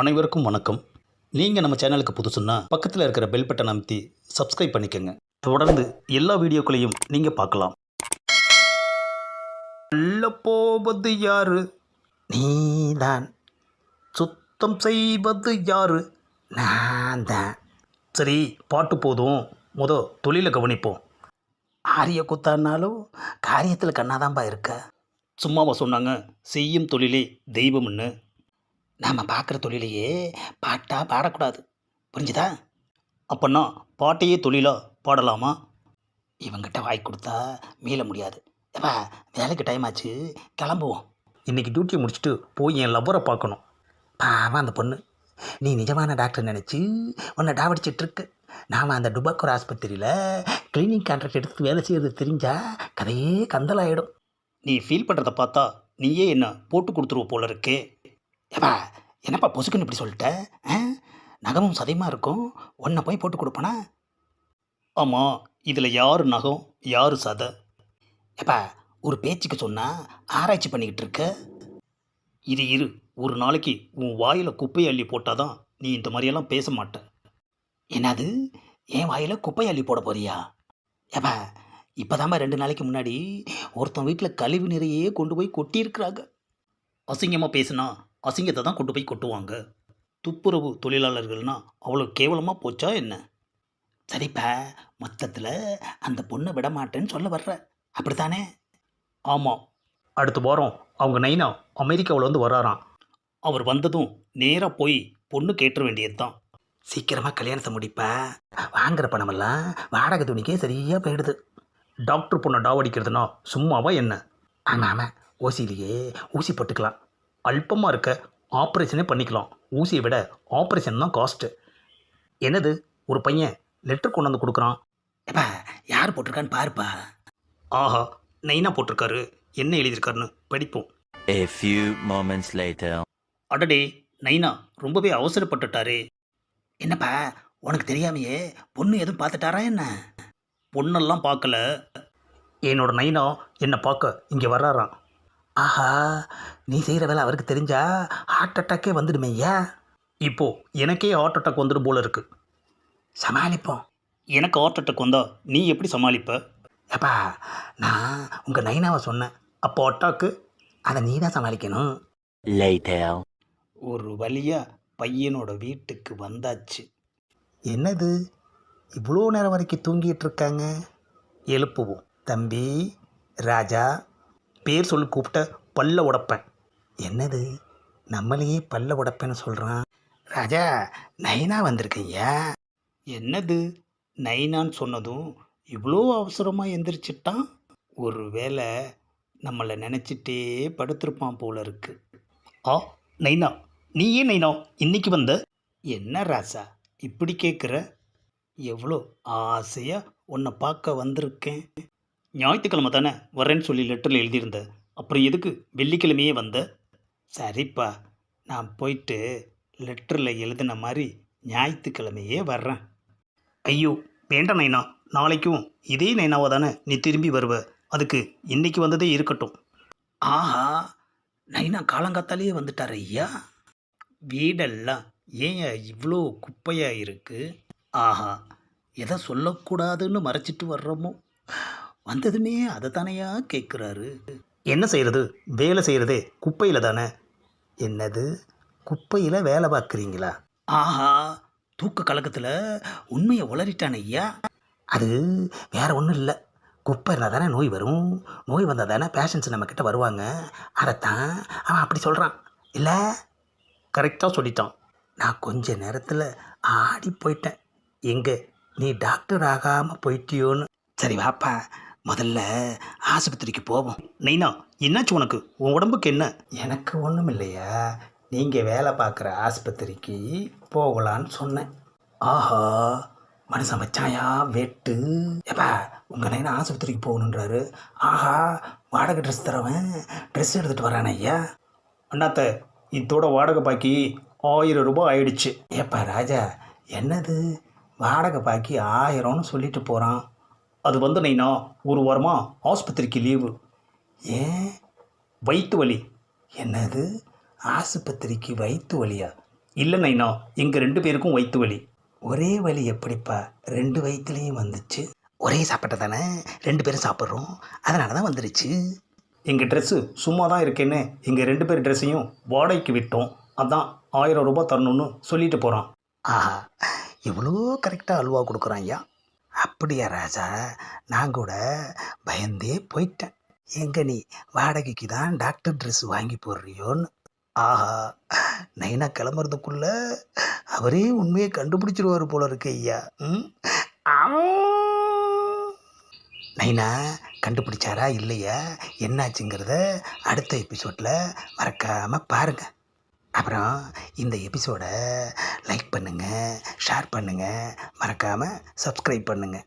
அனைவருக்கும் வணக்கம். நீங்கள் நம்ம சேனலுக்கு புதுசுன்னா பக்கத்தில் இருக்கிற பெல் பட்டன் அமைத்தி சப்ஸ்கிரைப் பண்ணிக்கோங்க. தொடர்ந்து எல்லா வீடியோக்களையும் நீங்கள் பார்க்கலாம். நல்ல போவது யாரு நீதான் சுத்தம் செய்வது யாரு? நான் தான். சரி பாட்டு போதும். முத தொழிலை கவனிப்போம். ஆரிய குத்தானாலும் காரியத்தில் கண்ணாதான்பா இருக்க. சும்மாவா சொன்னாங்க செய்யும் தொழிலே தெய்வம்னு. நாம் பார்க்குற தொழிலையே பாட்டாக பாடக்கூடாது. புரிஞ்சுதா? அப்போன்னா பாட்டையே தொழிலாக பாடலாமா? இவங்கிட்ட வாய் கொடுத்தா மீள முடியாது. ஏப்பா வேலைக்கு டைம் ஆச்சு கிளம்புவோம். இன்றைக்கி டியூட்டியை முடிச்சுட்டு போய் என் லவ்வரை பார்க்கணும் பாவம் அந்த பொண்ணு. நீ நிஜமான டாக்டர் நினச்சி உன்னை டாவடிச்சிட்டு இருக்கு. நாம் அந்த டுபாக்கூர் ஆஸ்பத்திரியில் கிளீனிக் கான்ட்ராக்ட் எடுத்து வேலை செய்யறது தெரிஞ்சா கதையே கந்தலாயிடும் நீ ஃபீல் பண்ணுறத பார்த்தா நீயே என்ன போட்டு கொடுத்துருவ போல இருக்கே. ஏப்பா என்னப்பா பொசுக்குன்னு இப்படி சொல்லிட்ட? ஆ? நகமும் சதையுமா இருக்கும்? ஒன்றை போய் போட்டு கொடுப்பனா? ஆமாம் இதில் யார் நகம் யார் சதை? ஏப்பா ஒரு பேச்சுக்கு சொன்னால் ஆராய்ச்சி பண்ணிக்கிட்டு இருக்க? இது இரு ஒரு நாளைக்கு உன் வாயில் குப்பையை அள்ளி போட்டாதான் நீ இந்த மாதிரியெல்லாம் பேச மாட்ட. என்னது? என் வாயில் குப்பையை அள்ளி போட போறியா? ஏப்பா இப்போதாம்மா ரெண்டு நாளைக்கு முன்னாடி ஒருத்தன் வீட்டில் கழிவு நிறையே கொண்டு போய் கொட்டியிருக்கிறாங்க. அசிங்கமாக பேசுனா? அசிங்கத்தை தான் கொண்டு போய் கொட்டுவாங்க. துப்புரவு தொழிலாளர்கள்னா அவ்வளோ கேவலமாக போச்சா என்ன? சரிப்பா மொத்தத்தில் அந்த பொண்ணை விட மாட்டேன்னு சொல்ல வர்ற. அப்படித்தானே? ஆமாம் அடுத்த வாரம் அவங்க நைனா அமெரிக்காவில் வந்து வராராம் அவர் வந்ததும் நேராக போய் பொண்ணு கேட்டுற வேண்டியது தான் சீக்கிரமாக கல்யாணத்தை முடிப்பா. வாங்குற பணமெல்லாம் வாடகை துணிக்கே சரியாக போயிடுது. டாக்டர் பொண்ணை டாவடிக்கிறதுனா சும்மாவா என்ன? ஆமாம் ஆமாம் ஊசி போட்டுக்கலாம். அல்பமாக இருக்க ஆப்ரேஷனே பண்ணிக்கலாம். ஊசியை விட ஆப்ரேஷன் தான் காஸ்ட்டு என்னது? ஒரு பையன் லெட்டர் கொண்டு வந்து கொடுக்குறான். ஏப்பா யார் போட்டிருக்கான்னு பாருப்பா. ஆஹா நைனா போட்டிருக்காரு. என்ன எழுதியிருக்காருன்னு படிப்போம். A few moments later. அடடே நைனா ரொம்பவே அவசரப்பட்டுட்டாரே. என்னப்பா உனக்கு தெரியாமையே பொண்ணு எதுவும் பார்த்துட்டாரா என்ன? பொண்ணெல்லாம் பார்க்கல. என்னோட நைனா என்னை பார்க்க இங்கே வர்றாராம். ஆஹா நீ செய்கிற வேலை அவருக்கு தெரிஞ்சா ஹார்ட் அட்டாக்கே வந்துடுமே ஐயா இப்போ எனக்கே ஹார்ட் அட்டாக் வந்துடும் போல இருக்கு. சமாளிப்போம். எனக்கு ஹார்ட் அட்டாக் வந்தா நீ எப்படி சமாளிப்ப? ஏப்பா நான் உங்கள் நைனாவை சொன்னேன். அப்போ அட்டாக்கு அதை நீ தான் சமாளிக்கணும். ஒரு வழியா பையனோட வீட்டுக்கு வந்தாச்சு. என்னது? இவ்வளோ நேரம் வரைக்கும் தூங்கிட்டு இருக்காங்க? எழுப்புவோம். தம்பி ராஜா பேர் சொல்லி கூப்பிட்ட பல்ல உடப்பேன். என்னது? நம்மளையே பல்ல உடப்பேன்னு சொல்கிறான் ராஜா நைனா வந்திருக்கையா என்னது? நைனான்னு சொன்னதும் இவ்வளோ அவசரமாக எந்திரிச்சிட்டான்? ஒரு வேளை நம்மளை நினச்சிட்டே படுத்திருப்பான் போல இருக்கு. ஆ நைனா நீ ஏன் நைனா இன்னைக்கு வந்த? என்ன ராசா இப்படி கேட்குற எவ்வளோ ஆசையாக உன்னை பார்க்க வந்திருக்கேன். ஞாயிற்றுக்கிழமை தானே வரேன்னு சொல்லி லெட்டரில் எழுதியிருந்த. அப்புறம் எதுக்கு வெள்ளிக்கிழமையே வந்த? சரிப்பா நான் போயிட்டு லெட்டரில் எழுதின மாதிரி ஞாயிற்றுக்கிழமையே வர்றேன். ஐயோ வேண்டாம் நைனா நாளைக்கும் இதே நைனாவை தானே நீ திரும்பி வருவ? அதுக்கு இன்னைக்கு வந்ததே இருக்கட்டும். ஆஹா நைனா காலங்காத்தாலேயே வந்துட்டார் ஐயா. வீடெல்லாம் ஏன் இவ்வளோ குப்பையாக இருக்குது ஆஹா எதை சொல்லக்கூடாதுன்னு மறைச்சிட்டு வர்றோமோ? வந்ததுமே அதை தானையா கேட்குறாரு? என்ன செய்கிறது வேலை செய்கிறதே குப்பையில் தானே? என்னது? குப்பையில் வேலை பார்க்குறீங்களா? ஆஹா தூக்க கலக்கத்தில் உண்மையை உளறிட்டான் ஐயா. அது வேற ஒன்றும் இல்லை. குப்பை இருந்தால் தானே நோய் வரும். நோய் வந்தால் தானே பேஷண்ட்ஸ் நம்மக்கிட்ட வருவாங்க. அதைத்தான் அவன் அப்படி சொல்கிறான் இல்லை? கரெக்டாக சொல்லிட்டான். நான் கொஞ்ச நேரத்தில் ஆடி போயிட்டேன். எங்கே? நீ டாக்டர் ஆகாமல் போயிட்டியோன்னு. சரி வாப்பா. முதல்ல ஆஸ்பத்திரிக்கு போவோம். நைனா என்னாச்சு உனக்கு? உன் உடம்புக்கு என்ன? எனக்கு ஒன்றும் இல்லையா நீங்கள் வேலை பார்க்குற ஆஸ்பத்திரிக்கு போகலான்னு சொன்னேன். ஆஹா மனுஷன் வச்சாயா வெட்டு. ஏப்பா உங்கள் நைனா ஆஸ்பத்திரிக்கு போகணுன்றாரு ஆஹா வாடகை ட்ரெஸ் தரவன். ட்ரெஸ் எடுத்துகிட்டு வரானே ஐயா. அண்ணாத்த இதோட வாடகை பாக்கி ஆயிரம் ரூபாய் ஆயிடுச்சு. ஏப்பா ராஜா என்னது? வாடகை பாக்கி ஆயிரம்னு சொல்லிட்டு போகிறான் அது வந்து நைனா ஒரு வாரமாக ஆஸ்பத்திரிக்கு லீவு ஏன்? வயிற்று வலி. என்னது? ஆஸ்பத்திரிக்கு வயிற்று வலியா? இல்லை நைனா எங்கள் ரெண்டு பேருக்கும் வயிற்று வலி. ஒரே வலி எப்படிப்பா? ரெண்டு வயிற்றுலேயும் வந்துச்சு. ஒரே சாப்பாட்டை தானே? ரெண்டு பேரும் சாப்பிட்றோம். அதனால தான் வந்துருச்சு. எங்கள் ட்ரெஸ்ஸு சும்மா தான் இருக்கேன்னு எங்கள் ரெண்டு பேர் ட்ரெஸ்ஸையும் வாடகைக்கு விட்டோம். அதான் ஆயிரம் ரூபாய் தரணும்னு சொல்லிட்டு போகிறான் ஆஹா இவ்வளோ கரெக்டாக அல்வா கொடுக்குறான் ஐயா. அப்படியா ராஜா? நான் கூட பயந்தே போயிட்டேன். எங்க நீ வாடகைக்கு தான் டாக்டர் ட்ரெஸ் வாங்கி போடுறியோன்னு? ஆஹா நைனா கிளம்புறதுக்குள்ள அவரே உண்மையை கண்டுபிடிச்சிருவாரு போல இருக்கு ஐயா. ம்? ஆம். நைனா கண்டுபிடிச்சாரா இல்லையா? என்னாச்சுங்கிறத அடுத்த எபிசோடில் மறக்காமல் பாருங்கள் அப்புறம் இந்த எபிசோடை லைக் பண்ணுங்கள் ஷேர் பண்ணுங்கள் மறக்காமல் சப்ஸ்கிரைப் பண்ணுங்கள்